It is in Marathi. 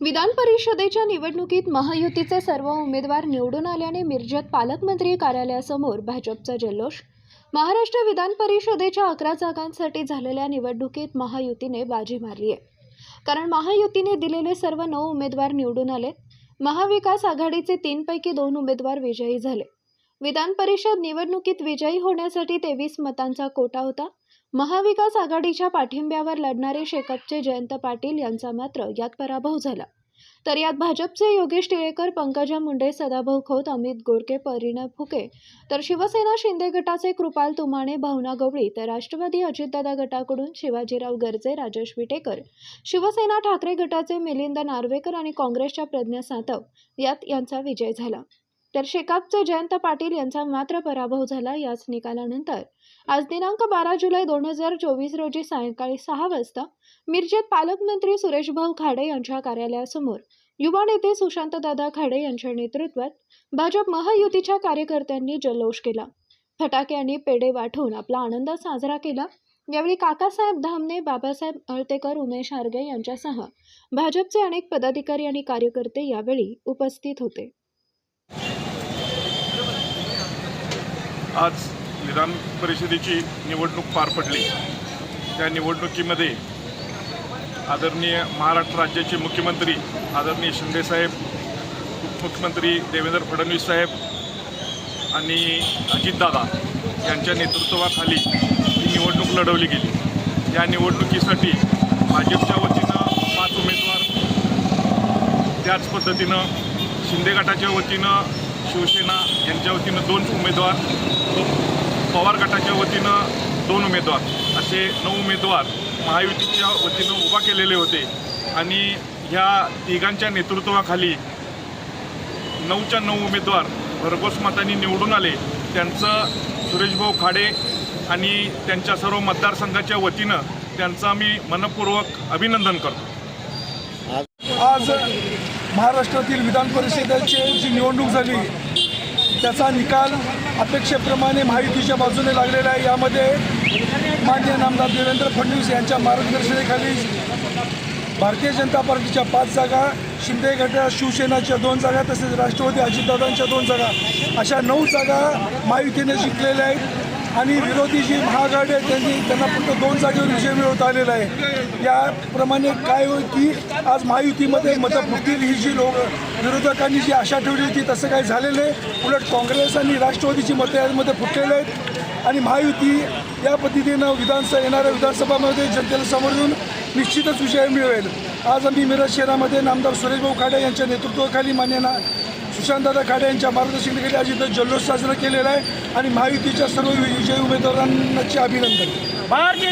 विधान परिषदेच्या निवडणुकीत महायुतीचे सर्व उमेदवार निवडून आल्याने मिरजेत पालकमंत्री कार्यालयासमोर भाजपचा जल्लोष. महाराष्ट्र विधान परिषदेच्या अकरा जागांसाठी झालेल्या निवडणुकीत महायुतीने बाजी मारली आहे. कारण महायुतीने दिलेले सर्व नऊ उमेदवार निवडून आले. महाविकास आघाडीचे तीनपैकी दोन उमेदवार विजयी झाले. विधान परिषद निवडणुकीत विजयी होण्यासाठी तेवीस मतांचा कोटा होता. महाविकास आघाडीच्या पाठिंब्यावर लढणारे शेकपचे जयंत पाटील यांचा मात्र यात पराभव झाला. तर यात भाजपचे योगेश टिळेकर पंकजा मुंडे सदाभाऊ खोत अमित गोरके परिणय फुके तर शिवसेना शिंदे गटाचे कृपाल तुमाणे भावना गवळी तर राष्ट्रवादी अजितदादा गटाकडून शिवाजीराव गर्जे राजेश विटेकर शिवसेना ठाकरे गटाचे मिलिंद नार्वेकर आणि काँग्रेसच्या प्रज्ञा सातव यात यांचा विजय झाला. तर शेकापचे जयंत पाटील यांचा मात्र पराभव झाला याच निकालानंतर. आज दिनांक बारा जुलै दोन हजार चोवीस रोजी सायंकाळी सहा वाजता मिरजेत पालकमंत्री सुरेशभाऊ खाडे यांच्या कार्यालयासमोर युवा नेते सुशांतदादा खाडे यांच्या नेतृत्वात भाजप महायुतीच्या कार्यकर्त्यांनी जल्लोष केला. फटाके आणि पेढे वाटून आपला आनंद साजरा केला. यावेळी काकासाहेब धामणे बाबासाहेब अळतेकर उमेश आर्गे यांच्यासह भाजपचे अनेक पदाधिकारी आणि कार्यकर्ते यावेळी उपस्थित होते. आज विधान परिषदेची निवडणूक पार पडली. त्या निवडणुकीमध्ये आदरणीय महाराष्ट्र राज्याचे मुख्यमंत्री आदरणीय शिंदेसाहेब उपमुख्यमंत्री देवेंद्र फडणवीस साहेब आणि अजितदादा यांच्या नेतृत्वाखाली ही निवडणूक लढवली गेली. या निवडणुकीसाठी भाजपच्या वतीनं पाच उमेदवार त्याच पद्धतीनं शिंदे गटाच्या वतीनं शिवसेना यांच्या वतीनं दोन उमेदवार पवार गटाच्या वतीनं दोन उमेदवार असे नऊ उमेदवार महायुतीच्या वतीनं उभा केलेले होते. आणि ह्या तिघांच्या नेतृत्वाखाली नऊच्या नऊ उमेदवार भरघोस मतांनी निवडून आले. त्यांचं सुरेशभाऊ खाडे आणि त्यांच्या सर्व मतदारसंघाच्या वतीनं त्यांचं आम्ही मनपूर्वक अभिनंदन करतो. आज महाराष्ट्रातील विधान परिषदेची जी निवडणूक झाली त्याचा निकाल अपेक्षेप्रमाणे महायुतीच्या बाजूने लागलेला आहे. यामध्ये मान्य नामदार देवेंद्र फडणवीस यांच्या मार्गदर्शनाखाली भारतीय जनता पार्टीच्या पाच जागा शिंदे गटा शिवसेनाच्या दोन जागा तसेच राष्ट्रवादी अजितदादांच्या दोन जागा अशा नऊ जागा महायुतीने जिंकलेल्या आहेत. आणि विरोधी जी महागाडी आहे त्यांनी त्यांना फक्त दोन जागेवर विजय मिळवता आलेला आहे. याप्रमाणे काय होईल की आज महायुतीमध्ये मतं फुटतील ही जी लोक विरोधकांनी जी आशा ठेवली होती तसं काही झालेलं आहे उलट काँग्रेस आणि राष्ट्रवादीची मतं यामध्ये फुटलेले आहेत. आणि महायुती या पद्धतीनं विधानसभा येणाऱ्या विधानसभामध्ये जनतेला समोर येऊन निश्चितच विजय मिळवेल. आज आम्ही मिरज शहरामध्ये नामदार सुरेशभाऊ खाडे यांच्या नेतृत्वाखाली मान्य ना सुशांतदादा खाडे यांच्या मार्गदर्शनाखाली आज इथं जल्लोष साजरा केलेला आहे आणि महायुतीच्या सर्व विजयी उमेदवारांचे अभिनंदन. भारतीय